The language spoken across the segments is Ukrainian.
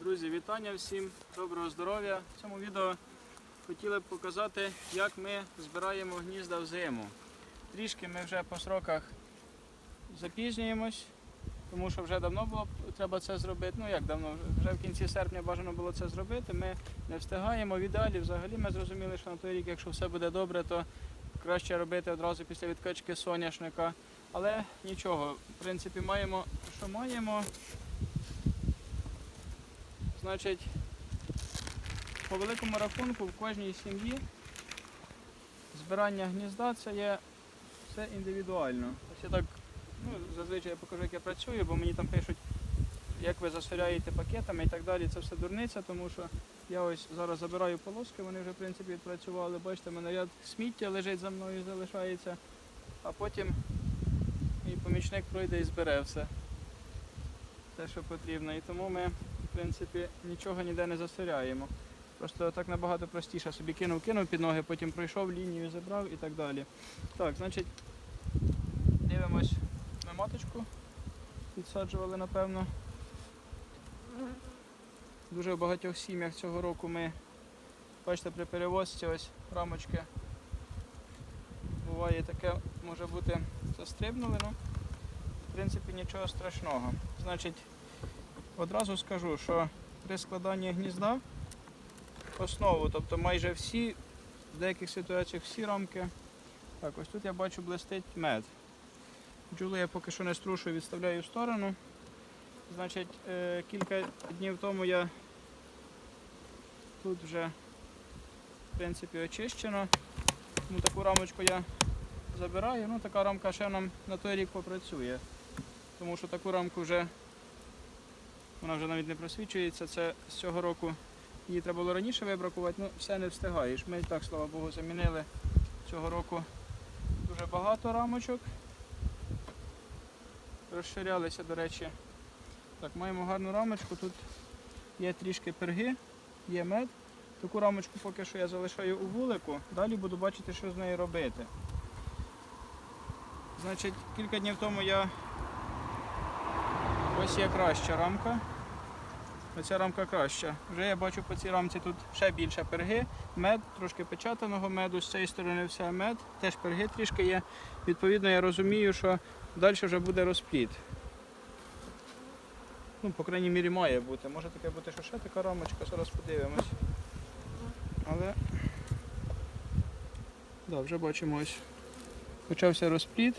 Друзі, вітання всім, доброго здоров'я. В цьому відео хотіли б показати, як ми збираємо гнізда в. Трішки ми вже по сроках запізнюємось, тому що вже давно було треба це зробити. Ну як давно, вже в кінці серпня бажано було це зробити. Ми не встигаємо. В ідеалі взагалі ми зрозуміли, що на той рік, якщо все буде добре, то краще робити одразу після відкачки соняшника. Але нічого, в принципі, маємо, що маємо. Значить, по великому рахунку в кожній сім'ї збирання гнізда це є все індивідуально. Ось я так, ну, зазвичай я покажу, як я працюю, бо мені там пишуть, як ви засоряєте пакетами і так далі. Це все дурниця, тому що я ось зараз забираю полоски, вони вже в принципі відпрацювали. Бачите, в мене ряд сміття лежить за мною, залишається, а потім мій помічник пройде і збере все. Те, що потрібно. І тому ми в принципі, нічого ніде не засоряємо. Просто так набагато простіше. Собі кинув, кинув під ноги, потім пройшов, лінію забрав і так далі. Так, значить, дивимось на маточку. Підсаджували, напевно. Дуже в багатьох сім'ях цього року ми, бачите, при перевозці ось рамочки. Буває таке, може бути, застрибнули, ну, в принципі, нічого страшного. Значить, Одразу скажу, що при складанні гнізда основу, тобто майже всі, в деяких ситуаціях всі рамки. Так, ось тут я бачу блистить мед. Бджолу я поки що не струшую, відставляю в сторону. Значить, е, кілька днів тому я тут вже в принципі очищено. Тому таку рамочку я забираю. Ну, така рамка ще нам на той рік попрацює. Тому що таку рамку вже вона вже навіть не просвічується. Це з цього року її треба було раніше вибракувати, ну все не встигаєш. Ми так, слава Богу, замінили цього року дуже багато рамочок. Розширялися, до речі. Так, маємо гарну рамочку. Тут є трішки перги, є мед. Таку рамочку поки що я залишаю у вулику, далі буду бачити, що з нею робити. Значить, кілька днів тому я Ось є краща рамка. Оця рамка краща. Вже я бачу по цій рамці тут ще більше перги, мед, трошки печатаного меду, з цієї сторони все мед, теж перги трішки є. Відповідно, я розумію, що далі вже буде розпліт. Ну, по крайній мірі, має бути. Може таке бути, що ще така рамочка, зараз подивимось. Але да, вже бачимо ось. Почався розпліт.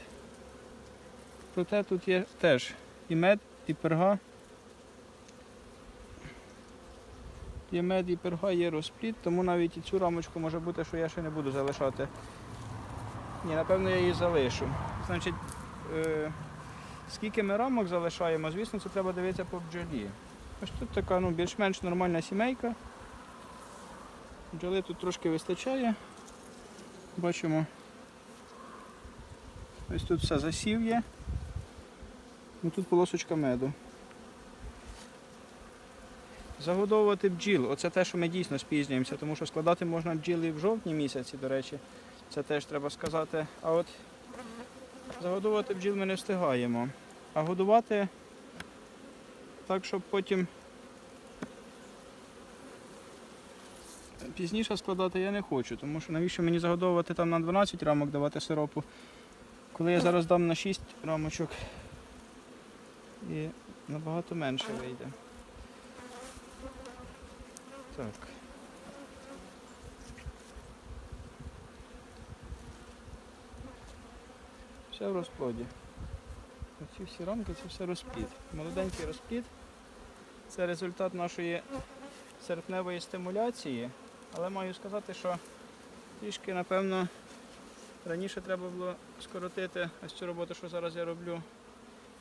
Проте тут є теж і мед, і перга. Є мед і перга, є розпліт, тому навіть і цю рамочку може бути, що я ще не буду залишати. Ні, напевно, я її залишу. Значить, е, скільки ми рамок залишаємо, звісно, це треба дивитися по бджолі. Ось тут така ну, більш-менш нормальна сімейка. Бджоли тут трошки вистачає. Бачимо. Ось тут все засів є. Ну тут полосочка меду. Загодовувати бджіл. Оце те, що ми дійсно спізнюємося, тому що складати можна бджіли в жовтні місяці, до речі. Це теж треба сказати. А от загодовувати бджіл ми не встигаємо. А годувати так, щоб потім пізніше складати я не хочу, тому що навіщо мені загодовувати там на 12 рамок давати сиропу, коли я зараз дам на 6 рамочок і набагато менше вийде. Так. Все в розплоді. Оці всі рамки це все розплід. Молоденький розплід. Це результат нашої серпневої стимуляції, але маю сказати, що трішки, напевно, раніше треба було скоротити ось цю роботу, що зараз я роблю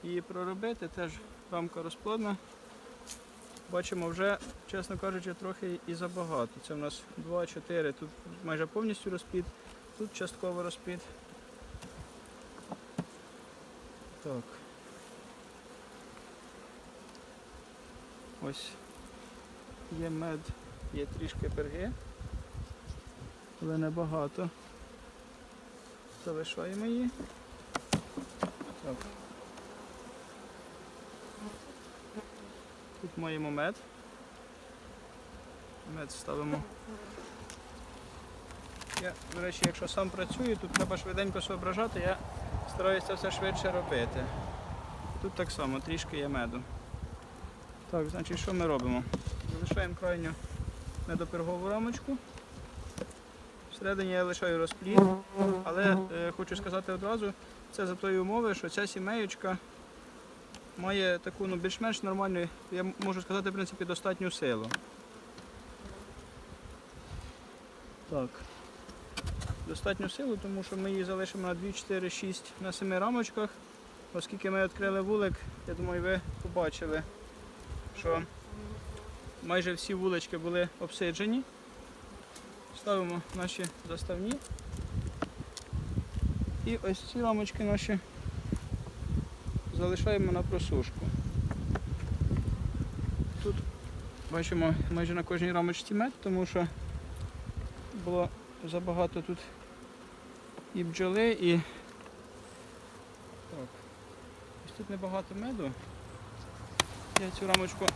її проробити, теж рамка розплодна. Бачимо вже, чесно кажучи, трохи і забагато. Це в нас 2-4, тут майже повністю розплід, тут частково розплід. Так. Ось є мед, є трішки перги, але небагато. Залишаємо її. Так. Тут маємо мед. Мед ставимо. Я, до речі, якщо сам працюю, тут треба швиденько соображати, я стараюся це все швидше робити. Тут так само, трішки є меду. Так, значить, що ми робимо? Залишаємо крайню медопергову рамочку. Всередині я лишаю розплід, але е, хочу сказати одразу, це за тої умови, що ця сімеєчка має таку ну, більш-менш нормальну, я можу сказати, в принципі, достатню силу. Так. Достатню силу, тому що ми її залишимо на 2, 4, 6 на 7 рамочках. Оскільки ми відкрили вулик, я думаю, ви побачили, що майже всі вулички були обсиджені. Ставимо наші заставні. І ось ці рамочки наші залишаємо на просушку. Тут бачимо майже на кожній рамочці мед, тому що було забагато тут і бджоли, і так. Ось тут небагато меду. Я цю рамочку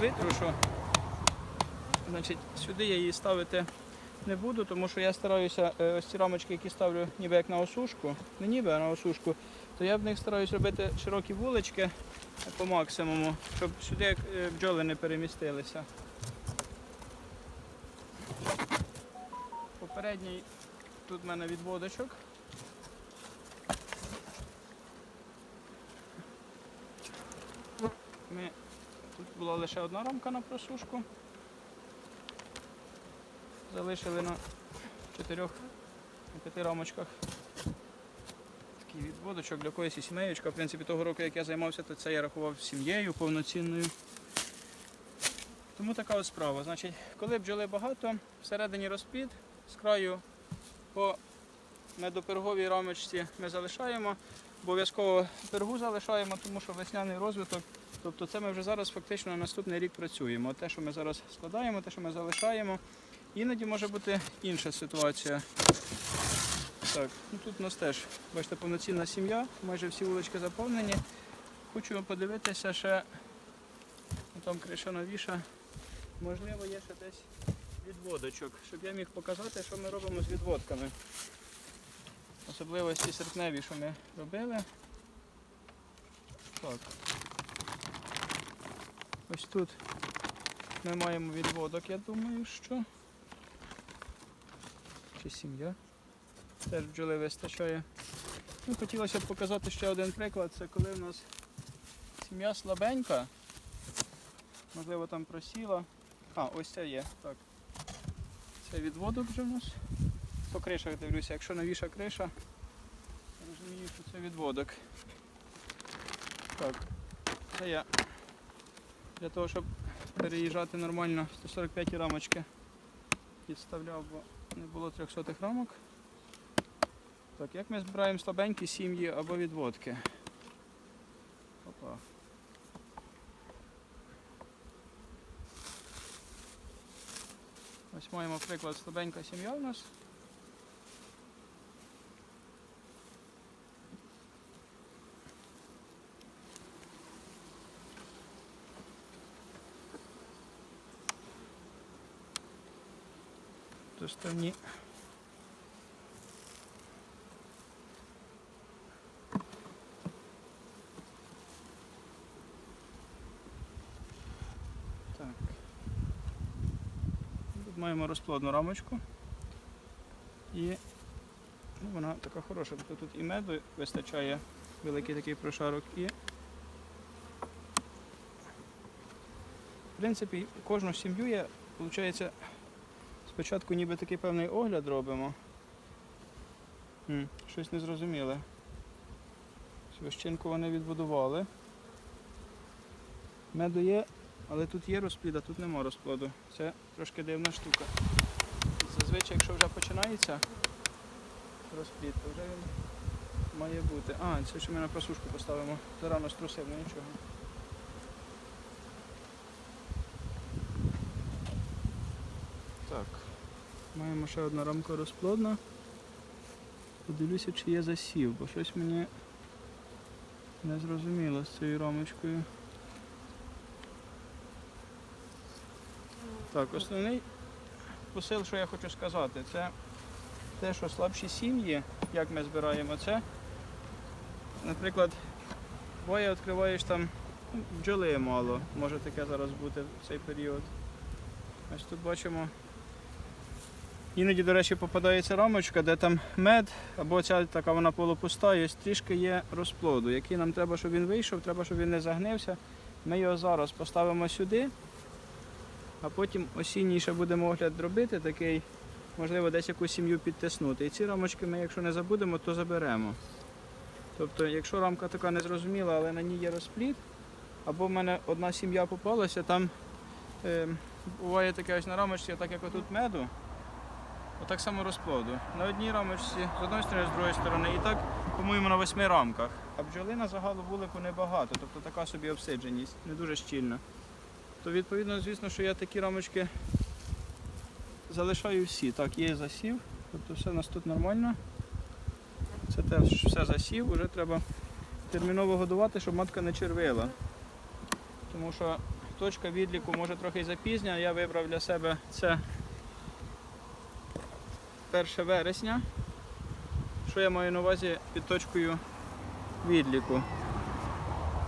витрушу. Значить, сюди я її ставити не буду, тому що я стараюся е, ось ці рамочки, які ставлю ніби як на осушку, не ніби, а на осушку, то я в них стараюсь робити широкі вулички по максимуму, щоб сюди е, бджоли не перемістилися. Попередній тут в мене відводочок. Ми... Тут була лише одна рамка на просушку. Залишили на чотирьох на п'яти рамочках такий відводочок для когось і сімеєчка. В принципі, того року, як я займався, то це я рахував сім'єю повноцінною. Тому така от справа. Значить, коли бджоли багато, всередині розплід, з краю по медоперговій рамочці ми залишаємо. Обов'язково пергу залишаємо, тому що весняний розвиток. Тобто це ми вже зараз фактично на наступний рік працюємо. Те, що ми зараз складаємо, те, що ми залишаємо. Іноді може бути інша ситуація. Так, ну тут у нас теж, бачите, повноцінна сім'я, майже всі вулички заповнені. Хочу подивитися ще, ну, там криша новіша. Можливо, є ще десь відводочок, щоб я міг показати, що ми робимо з відводками. Особливо ці серпневі, що ми робили. Так. Ось тут ми маємо відводок, я думаю, що. Чи сім'я. Теж бджоли вистачає. Ну, хотілося б показати ще один приклад. Це коли в нас сім'я слабенька. Можливо там просіла. А, ось це є. Так. Це відводок вже в нас. По кришах дивлюся, якщо новіша криша, розумію, що це відводок. Так. Це я для того, щоб переїжджати нормально 145 рамочки підставляв, бо не було 300 рамок. Так, як ми збираємо слабенькі сім'ї або відводки? Опа. Ось маємо приклад слабенька сім'я у нас. Доставні. Так. Тут маємо розплодну рамочку. І ну, вона така хороша, тобто тут і меду вистачає, великий такий прошарок, і в принципі кожну сім'ю я, виходить, спочатку ніби такий певний огляд робимо. М, щось незрозуміле. Священку вони відбудували. Меду є, але тут є розплід, а тут нема розплоду. Це трошки дивна штука. Зазвичай, якщо вже починається розплід, то вже він має бути. А, це ще ми на просушку поставимо. Зарано струсив, ну нічого. Так. Маємо ще одна рамка розплодна. Подивлюся, чи є засів, бо щось мені не зрозуміло з цією рамочкою. Так, основний посил, що я хочу сказати, це те, що слабші сім'ї, як ми збираємо це. Наприклад, буває відкриваєш там ну, бджоли мало, може таке зараз бути в цей період. Ось тут бачимо. Іноді, до речі, попадається рамочка, де там мед, або ця така вона полупуста, і ось трішки є розплоду, який нам треба, щоб він вийшов, треба, щоб він не загнився. Ми його зараз поставимо сюди, а потім осінній ще будемо огляд робити, такий, можливо, десь якусь сім'ю підтиснути. І ці рамочки ми, якщо не забудемо, то заберемо. Тобто, якщо рамка така незрозуміла, але на ній є розплід, або в мене одна сім'я попалася, там е, буває таке ось на рамочці, так як отут меду, отак само розплоду. На одній рамочці з одної сторони, з другої сторони, і так, по-моєму, на восьми рамках. А бджоли на загалу вулику небагато, тобто така собі обсидженість, не дуже щільна. То відповідно, звісно, що я такі рамочки залишаю всі. Так, є засів, тобто все у нас тут нормально. Це теж все засів, вже треба терміново годувати, щоб матка не червила. Тому що точка відліку може трохи запізня. Я вибрав для себе це 1 вересня. Що я маю на увазі під точкою відліку?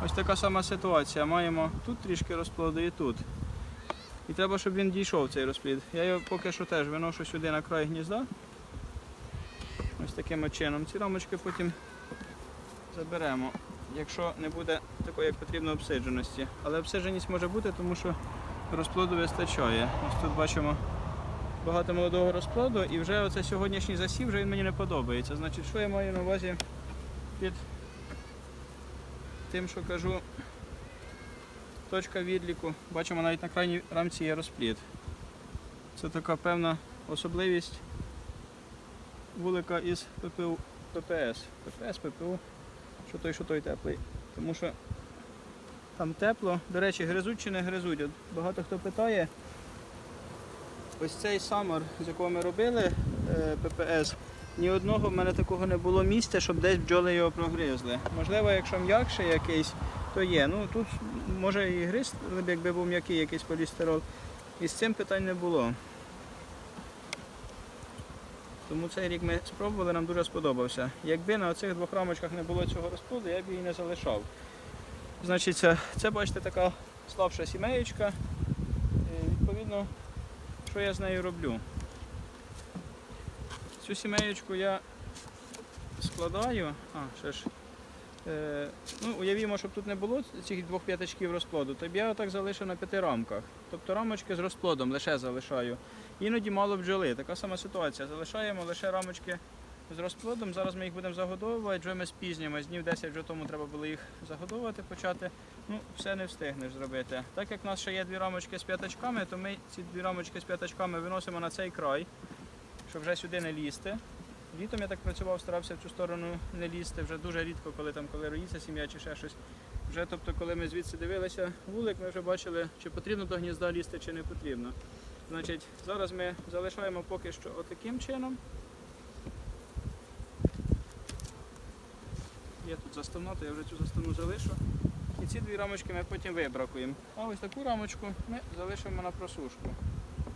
Ось така сама ситуація. Маємо тут трішки розплоду і тут. І треба, щоб він дійшов цей розплід. Я його поки що теж виношу сюди на край гнізда. Ось таким чином. Ці рамочки потім заберемо, якщо не буде такої, як потрібно, обсидженості. Але обсидженість може бути, тому що розплоду вистачає. Ось тут бачимо багато молодого розплоду і вже оце сьогоднішній засів вже він мені не подобається. Значить, що я маю на увазі під тим, що кажу, точка відліку. Бачимо, навіть на крайній рамці є розплід. Це така певна особливість вулика із ППУ, ППС. ППС, ППУ, що той, що той теплий. Тому що там тепло. До речі, гризуть чи не гризуть. От багато хто питає. Ось цей самар, з якого ми робили е, ППС, ні одного в мене такого не було місця, щоб десь бджоли його прогризли. Можливо, якщо м'якший якийсь, то є. Ну тут може і гриз, якби був м'який якийсь полістирол. І з цим питань не було. Тому цей рік ми спробували, нам дуже сподобався. Якби на оцих двох рамочках не було цього розплоду, я б її не залишав. Значить, це, це бачите, така слабша сімеєчка. І, відповідно, що я з нею роблю? Цю сімеєчку я складаю. А, ще ж. Е, ну, уявімо, щоб тут не було цих двох п'ятачків розплоду, то я отак залишив на п'яти рамках. Тобто рамочки з розплодом лише залишаю. Іноді мало бджоли. Така сама ситуація. Залишаємо лише рамочки з розплодом. Зараз ми їх будемо загодовувати, вже ми спізнюємось. Днів 10 вже тому треба було їх загодовувати, почати. Ну, все не встигнеш зробити. Так як в нас ще є дві рамочки з п'ятачками, то ми ці дві рамочки з п'ятачками виносимо на цей край, щоб вже сюди не лізти. Літом я так працював, старався в цю сторону не лізти. Вже дуже рідко, коли там коли роїться сім'я чи ще щось. Вже тобто, коли ми звідси дивилися вулик, ми вже бачили, чи потрібно до гнізда лізти, чи не потрібно. Значить, зараз ми залишаємо поки що отаким чином. Є тут заставна, то я вже цю заставну залишу. І ці дві рамочки ми потім вибракуємо. А ось таку рамочку ми залишимо на просушку.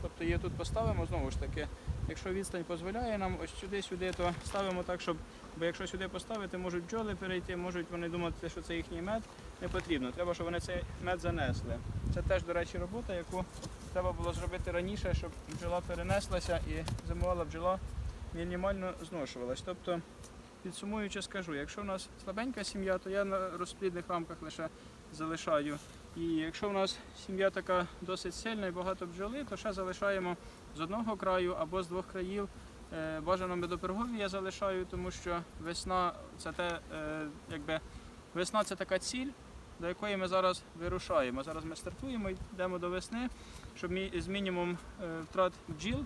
Тобто її тут поставимо знову ж таки. Якщо відстань дозволяє нам ось сюди-сюди, то ставимо так, щоб. Бо якщо сюди поставити, можуть бджоли перейти, можуть вони думати, що це їхній мед. Не потрібно. Треба, щоб вони цей мед занесли. Це теж, до речі, робота, яку треба було зробити раніше, щоб бджола перенеслася і зимувала бджола мінімально зношувалась. Тобто, підсумуючи, скажу, якщо в нас слабенька сім'я, то я на розплідних рамках лише залишаю. І якщо в нас сім'я така досить сильна і багато бджоли, то ще залишаємо з одного краю або з двох країв. Е, Бажано медопергові я залишаю, тому що весна це те, е, якби весна це така ціль, до якої ми зараз вирушаємо. Зараз ми стартуємо, йдемо до весни, щоб з мінімум е, втрат бджіл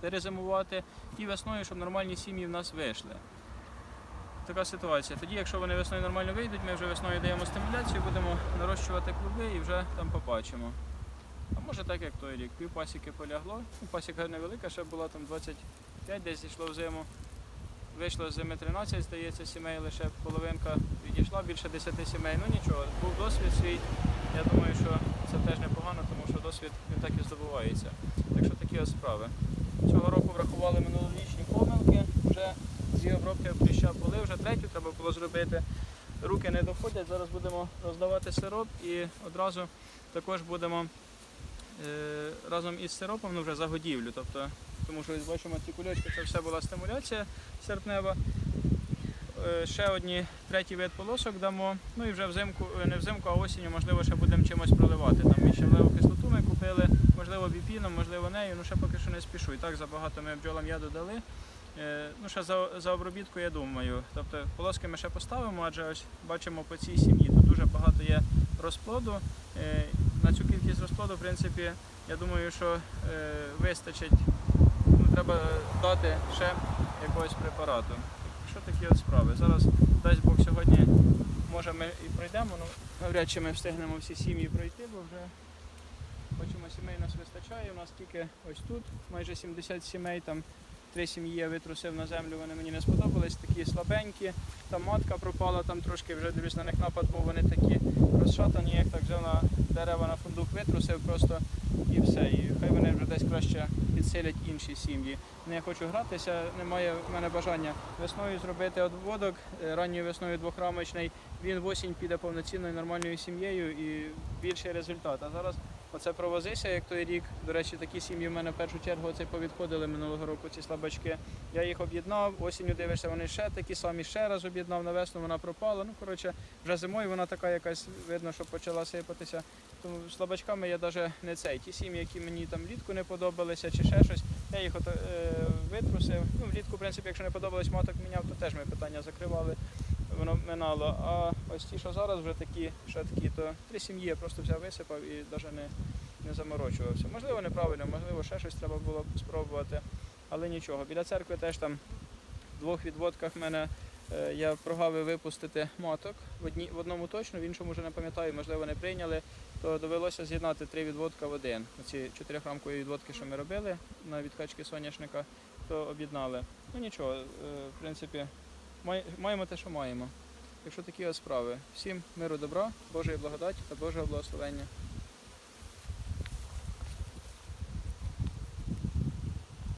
перезимувати і весною, щоб нормальні сім'ї в нас вийшли. Така ситуація. Тоді, якщо вони весною нормально вийдуть, ми вже весною даємо стимуляцію, будемо нарощувати клуби і вже там побачимо. А може так, як той рік. Пів пасіки полягло. Ну, пасіка невелика, ще була там 25, десь зійшло в зиму. Вийшло з зими 13, здається, сімей лише половинка відійшла, більше 10 сімей. Ну нічого, був досвід свій. Я думаю, що це теж непогано, тому що досвід він так і здобувається. Так що такі от справи. Цього року врахували минулорічні помилки. Вже дві обробки кліща були, вже третю треба було зробити. Руки не доходять. Зараз будемо роздавати сироп і одразу також будемо е, разом із сиропом ну, вже за годівлю. Тобто, тому що бачимо ці кульочки, це все була стимуляція серпнева. Е, Ще одні третій вид полосок дамо. Ну і вже взимку, е, не взимку, а осінню, можливо, ще будемо чимось проливати. Там і щавлеву кислоту ми купили, можливо, біпіном, можливо, нею. Ну ще поки що не спішу. І так забагато ми бджолам яду дали. Е, Ну, ще за, за обробітку, я думаю. Тобто полоски ми ще поставимо, адже ось бачимо по цій сім'ї. Тут дуже багато є розплоду. Е, На цю кількість розплоду, в принципі, я думаю, що е, вистачить. Ну, треба дати ще якогось препарату. Що такі от справи? Зараз, дасть Бог, сьогодні може ми і пройдемо, ну навряд чи ми встигнемо всі сім'ї пройти, бо вже бачимо, сімей нас вистачає. У нас тільки ось тут майже 70 сімей, там три сім'ї я витрусив на землю, вони мені не сподобались, такі слабенькі. Там матка пропала, там трошки вже дивлюсь на них напад, був вони такі розшатані, як так взяв на дерева на фундук витрусив просто і все. І хай вони вже десь краще підсилять інші сім'ї. Не хочу гратися, немає в мене бажання весною зробити одводок, е, ранньою весною двохрамочний. Він в осінь піде повноцінною нормальною сім'єю і більший результат. А зараз оце провозися, як той рік. До речі, такі сім'ї в мене в першу чергу оце повідходили минулого року, ці слабачки. Я їх об'єднав, осінню дивишся, вони ще такі самі, ще раз об'єднав, на весну вона пропала. Ну, коротше, вже зимою вона така якась, видно, що почала сипатися. Тому слабачками я навіть не цей. Ті сім'ї, які мені там влітку не подобалися чи ще щось, я їх от, е, витрусив. Ну, влітку, в принципі, якщо не подобалось, маток міняв, то теж ми питання закривали. Воно минало. А ось ті, що зараз вже такі, що такі, то три сім'ї я просто взяв, висипав і навіть не, не заморочувався. Можливо, неправильно, можливо, ще щось треба було спробувати, але нічого. Біля церкви теж там в двох відводках в мене е, я прогавив випустити маток. В, одні, в одному точно, в іншому вже не пам'ятаю, можливо, не прийняли, то довелося з'єднати три відводка в один. Оці чотирихрамкові відводки, що ми робили на відкачки соняшника, то об'єднали. Ну нічого, е, в принципі, маємо те, що маємо. Якщо такі справи. Всім миру добра, Божої благодаті та Божого благословення.